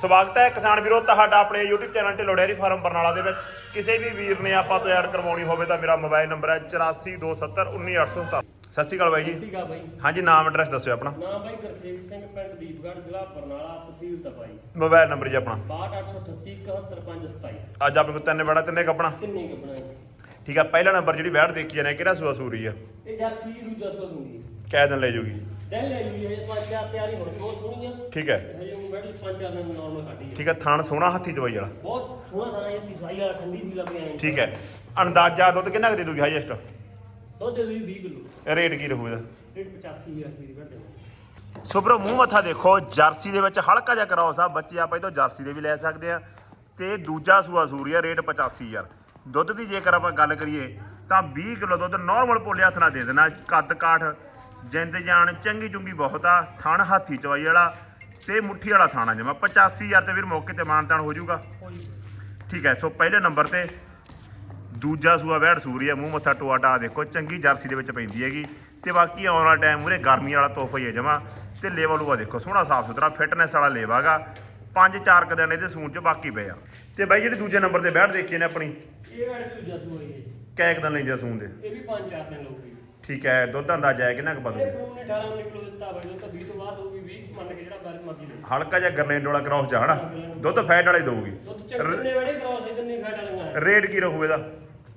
ਸਵਾਗਤ ਹੈ ਕਿਸਾਨ ਵੀਰੋ ਤੁਹਾਡਾ ਆਪਣੇ YouTube ਚੈਨਲ ਤੇ ਲੋੜੇਰੀ ਫਾਰਮ ਬਰਨਾਲਾ ਦੇ ਵਿੱਚ। ਕਿਸੇ ਵੀ ਵੀਰ ਨੇ ਆਪਾਂ ਤੋਂ ਐਡ ਕਰਵਾਉਣੀ ਹੋਵੇ ਤਾਂ ਮੇਰਾ ਮੋਬਾਈਲ ਨੰਬਰ ਹੈ 8427191807 ਸਤਿ। ਸ਼੍ਰੀ ਅਕਾਲ ਬਾਈ ਜੀ। ਸੀਗਾ ਬਾਈ। ਹਾਂਜੀ ਨਾਮ ਐਡਰੈਸ ਦੱਸਿਓ ਆਪਣਾ। ਨਾਮ ਬਾਈ ਗੁਰਸੇਵ ਸਿੰਘ ਪਿੰਡ ਦੀਪਗੜ੍ਹ ਜ਼ਿਲ੍ਹਾ ਬਰਨਾਲਾ ਤਹਿਸੀਲ ਤਪਾਈ। ਮੋਬਾਈਲ ਨੰਬਰ ਜੀ ਆਪਣਾ। 62838 ਅੱਜ ਆਪਣੇ ਕੋਲ ਤਿੰਨ ਬੜਾ ਤਿੰਨੇ ਕੱਪਣਾ ਕਿੰਨੇ ਕੁ ਠੀਕ ਆ ਪਹਿਲਾ ਨੰਬਰ ਜਿਹੜੀ ਬੈਠ ਦੇਖੀ ਜਾਂਦੇ ਕਿਹੜਾ ਸੂਆ ਸੂਰੀ ਆ? ਇਹ ਜਰਸੀ ਦੂਜਾ ਸੋ ਹੁੰਦੀ ਕਹਿ ਦਿਨ ਲੈ ਜੂਗੀ। ਦਿਨ ਲੈ ਲਈ ਇਹ ਪੰਜ ਚਾਰ ਤਿਆਰੀ ਹੁਣ ਬਹੁਤ ਸੋਹਣੀ ਆ। ਠੀਕ ਹੈ। ਹਜੇ ਉਹ ਬੈਠੀ ਪੰਜ ਚਾਰ ਦਿਨ ਨਾਰਮਲ ਕੱਢੀ ਆ। ਠੀਕ ਹੈ ਥਣ ਸੋਹਣਾ ਹੱਥੀ ਚਵਾਈ ਵਾਲਾ। ਬਹੁਤ ਸੋਹਣਾ ਥਾਣਾ ਇਹ ਸਾਈ ਵਾਲਾ ਠੰਡੀ ਸੀ ਲੱਗ ਆਏ ਠੀਕ ਹੈ। ਅੰਦਾਜ਼ਾ ਦੁੱਧ ਕਿੰਨਾ ਕੁ ਦੇ ਦੂਗੀ ਹਾਈਐਸਟ ਦੁੱਧ ਦੇ ਦੂਜੀ 20 ਕਿਲੋ। ਰੇਟ ਕੀ ਰਹੂ ਇਹਦਾ? ਰੇਟ 85000 ਰੁਪਏ ਦੀ ਵੱਡੇ ਸੁਬਰੋ ਮੂੰਹ ਮੱਥਾ ਦੇਖੋ ਜਰਸੀ ਦੇ ਵਿੱਚ ਹਲਕਾ ਜਿਹਾ ਕਰਾਉਸ ਆ ਬੱਚੇ ਆਪਾਂ ਇਹ ਤੋਂ ਜਰਸੀ ਦੇ ਵੀ ਲੈ ਸਕਦੇ ਆ। ਤੇ ਦੂਜਾ ਸੂਆ ਸੂਰੀਆ ਰੇਟ 85000 ਦੁੱਧ ਦੀ ਜੇਕਰ ਆਪਾਂ ਗੱਲ ਕਰੀਏ ਤਾਂ 20 ਕਿਲੋ ਦੁੱਧ ਨਾਰਮਲ ਪੋਲੇ ਹੱਥ ਨਾਲ ਦੇ ਦੇਣਾ ਕੱਦ ਕਾਠ ਜਿੰਦ ਜਾਨ ਚੰਗੀ ਚੁੰਗੀ ਬਹੁਤ ਆ ਥਣ ਹਾਥੀ ਚਵਾਈ ਵਾਲਾ ਤੇ ਮੁੱਠੀ ਵਾਲਾ ਥਾਣਾ ਜਮਾ। 85000 ਤੇ ਵੀਰ ਮੌਕੇ ਤੇ ਮਾਨਤਾਨ ਹੋ ਜਾਊਗਾ। ਠੀਕ ਹੈ ਸੋ ਪਹਿਲੇ ਨੰਬਰ ਤੇ ਦੂਜਾ ਸੂਆ ਵੈੜ ਸੂਰੀ ਹੈ ਮੂੰਹ ਮੱਥਾ ਟੋਆ ਟਾ ਦੇਖੋ ਚੰਗੀ ਜਰਸੀ ਦੇ ਵਿੱਚ ਪੈਂਦੀ ਹੈਗੀ। ਤੇ ਬਾਕੀ ਆਉਣ ਵਾਲਾ ਟਾਈਮ ਮੂਰੇ ਗਰਮੀ ਵਾਲਾ ਤੋਹਫਾ ਹੀ ਹੈ ਜਮਾ। ਤੇ ਲੇਵਲ ਉਹ ਦੇਖੋ ਸੋਹਣਾ ਸਾਫ਼ ਸੁਥਰਾ ਫਿਟਨੈਸ ਵਾਲਾ ਲੇਵਾਗਾ ਪੰਜ ਚਾਰ ਕੁ ਦਿਨ ਇਹਦੇ ਸੂਣ ਚ ਬਾਕੀ ਪਏ ਆ। ਤੇ ਬਾਈ ਜਿਹੜੇ ਦੂਜੇ ਨੰਬਰ ਤੇ ਬੈਠ ਦੇਖੀ ਨੇ ਆਪਣੀ। ਇਹ ਵਾਲੇ ਦੂਜਾ ਸੂ ਹੈ ਕੈ ਕੁ ਦਿਨ ਲੈਂਦੇ ਸੂਣ ਦੇ। ਇਹ ਵੀ ਪੰਜ ਚਾਰ ਦਿਨ ਲਊਗੀ ਠੀਕ ਹੈ ਦੁੱਧ ਅੰਦਾਜ਼ਾ ਹੈ ਕਿੰਨਾ ਕੁ ਪਾ ਇਹ ਦੂਗੇ ਫੋਨ ਨੇ 18 19 ਕਿਲੋ ਦਿੱਤਾ ਬਾਈ ਉਹ ਤਾਂ 20 ਤੋਂ ਬਾਅਦ ਹੋਊਗੀ 20 ਮੰਨ ਕੇ ਜਿਹੜਾ ਬਾਰੇ ਮਰਜ਼ੀ ਲੈ ਹਲਕਾ ਜਿਹਾ ਗਰਨੇਡ ਵਾਲਾ ਕ੍ਰਾਸ ਜਾ ਹਨਾ? ਦੁੱਧ ਫੈਟ ਵਾਲੇ ਦਊਗੀ। ਦੁੱਧ ਚੱਕਣੇ ਵਾਲੇ ਕਰਾਉ ਦੇ ਨਹੀਂ ਫੈਟ ਵਾਲੀਆਂ? ਰੇਟ ਕੀ ਰਹੂ ਇਹਦਾ?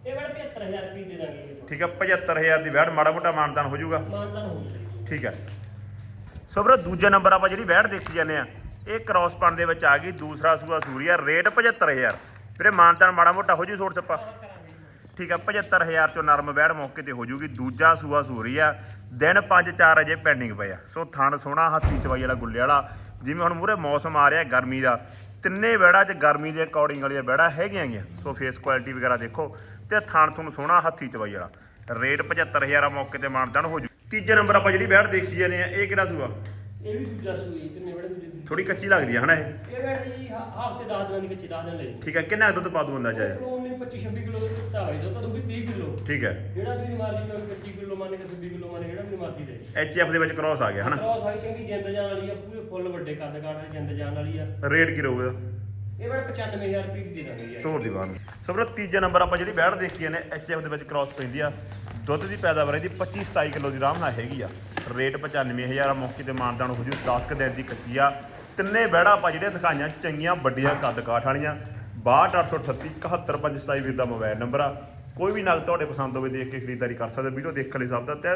ਇਹ ਬੜਾ 75000 ਰੁਪਏ ਦੇ ਦਾਂਗੇ ਠੀਕ ਹੈ 75000 ਦੀ ਵੈੜ ਮਾੜਾ ਮੋਟਾ ਮਾਨਤਾਨ ਹੋ ਜਾਊਗਾ। ਹੋ ਠੀਕ ਹੈ। ਸੋ ਵੀਰੋ ਦੂਜੇ ਨੰਬਰ ਆਪਾਂ ਜਿਹੜੀ ਵੈੜ ਦੇਖੀ ਜਾਂਦੇ ਆ ਇਹ ਕ੍ਰਾਸ ਪਨ ਦੇ ਵਿੱਚ ਆ ਗਈ ਦੂਸਰਾ ਸੂਆ ਸੂਰੀਆ ਰੇਟ 75000 ਵੀਰੇ ਮਾਨਤਾਨ ਮਾੜਾ ਮੋਟਾ ਹੋ ਜੂ ਛੋਟ ਸੱਪਾ ਠੀਕ ਹੈ 75000 ਚੋਂ ਨਰਮ ਬੈੜ ਮੌਕੇ ਤੇ ਹੋ ਜੂਗੀ। ਦੂਜਾ ਸੂਆ ਸੂਰੀ ਆ, ਦਿਨ 5-4 ਅਜੇ ਪੈਂਡਿੰਗ ਪਏ ਆ। ਸੋ ਥਣ ਸੋਹਣਾ ਹੱਥੀ ਚਵਾਈ ਵਾਲਾ, ਗੁੱਲੇ ਵਾਲਾ। ਜਿਵੇਂ ਹੁਣ ਮੂਰੇ ਮੌਸਮ ਆ ਰਿਹਾ ਗਰਮੀ ਦਾ, ਤਿੰਨੇ ਵੈੜਾਂ 'ਚ ਗਰਮੀ ਦੇ ਅਕੋਰਡਿੰਗ ਵਾਲੀਆਂ ਵੈੜਾਂ ਹੈਗੀਆਂ ਗੀਆਂ। ਸੋ ਫੇਸ ਕੁਆਲਿਟੀ ਵਗੈਰਾ ਦੇਖੋ ਤੇ ਥਣ ਤੁਹਾਨੂੰ ਸੋਹਣਾ ਹੱਥੀ ਚਵਾਈ ਵਾਲਾ। ਰੇਟ 75000 ਆ ਮੌਕੇ ਤੇ ਮਾਨਤਾਨ ਹੋ ਜੂ। ਤੀਜੇ ਨੰਬਰ ਆਪਾਂ ਜਿਹੜੀ ਵੈੜ ਦੇਖੀ ਜਾਂਦੇ ਆ, ਇਹ ਕਿਹੜਾ ਸੂਆ? ਇਹ ਵੀ ਦੂਜਾ ਸੂਈ ਤਿੰਨੇ ਬੜੇ ਦੂਜੇ ਦੀ ਥੋੜੀ ਕੱਚੀ ਲੱਗਦੀ ਆ ਹਨਾ ਇਹ? ਇਹ ਬੈਠ ਜੀ ਹਫ਼ਤੇ 10 ਦਿਨਾਂ ਦੀ ਕੱਚੀ 10 ਦਿਨ ਲੈ ਠੀਕ ਹੈ ਕਿੰਨਾ ਕੁ ਦੁੱਧ ਪਾ ਦੂ ਅੰਦਾਜ਼ਾ ਇਹ? ਨੇ 25 26 ਕਿਲੋ ਦੇ ਦਿੱਤਾ ਹੋਈ ਦੁੱਧ ਦੂਗੀ 30 ਕਿਲੋ। ਠੀਕ ਹੈ। ਜਿਹੜਾ ਵੀ ਮਰਜ਼ੀ ਕੋਈ 25 ਕਿਲੋ ਮੰਨ ਕੇ 26 ਕਿਲੋ ਮੰਨ ਕੇ ਜਿਹੜਾ ਵੀ ਮਰਜ਼ੀ ਦੇ। ਐਚਐਫ ਦੇ ਵਿੱਚ ਕ੍ਰਾਸ ਆ ਗਿਆ ਹਨਾ? ਕ੍ਰੋਸ ਹਾਈ ਚੰਗੀ ਜਿੰਦ ਜਾਨ ਵਾਲੀ ਆ ਪੂਰੇ ਫੁੱਲ ਵੱਡੇ ਕੱਦ ਕਾਠ ਵਾਲੀ ਜਿੰਦ ਜਾਨ ਵਾਲੀ ਆ। ਰੇਟ ਕੀ ਰਹੂਗਾ? ਇਹ ਬੜਾ 95000 ਰੁਪਏ ਦੀ ਦੇ ਦਾਂਗੇ ਯਾਰ ਤੋਰ ਦੀ ਬਾਤ ਸਭ ਤੋਂ ਤੀਜਾ ਨੰਬਰ ਆਪਾਂ ਜਿਹੜੀ ਬੈੜ ਦੇਖੀ ਨੇ ਐਚਐਫ ਦੇ ਵਿੱਚ ਕ੍ਰਾਸ ਪੈਂਦੀ ਆ। ਦੁੱਧ ਦੀ ਪੈਦਾਵਾਰ ਇਹਦੀ 25 27 ਕਿਲੋ ਦੀ ਆਰਾਮ ਨਾਲ ਹੈਗੀ ਆ। ਰੇਟ 95000 ਆ, ਮੌਕੇ ਤੇ ਮਾਨਦਾਨ ਹੋ ਜੂ। 10 ਕੁ ਦਿਨ ਦੀ ਕੱਚੀ ਆ। ਤਿੰਨੇ ਬੈੜਾ ਆਪਾਂ ਜਿਹੜੇ ਦਿਖਾਈਆਂ, ਚੰਗੀਆਂ, ਵੱਡੀਆਂ ਕੱਦ ਕਾਠ ਵਾਲੀਆਂ। 62838 71527 ਵੀਰ ਦਾ ਮੋਬਾਈਲ ਨੰਬਰ ਆ। ਕੋਈ ਵੀ ਨਗ ਤੁਹਾਡੇ ਪਸੰਦ ਹੋਵੇ, ਦੇਖ ਕੇ ਖਰੀਦਦਾਰੀ ਕਰ ਸਕਦੇ ਵੀਡੀਓ ਦੇਖਣ ਲਈ ਸਭ ਦਾ ਤਹਿ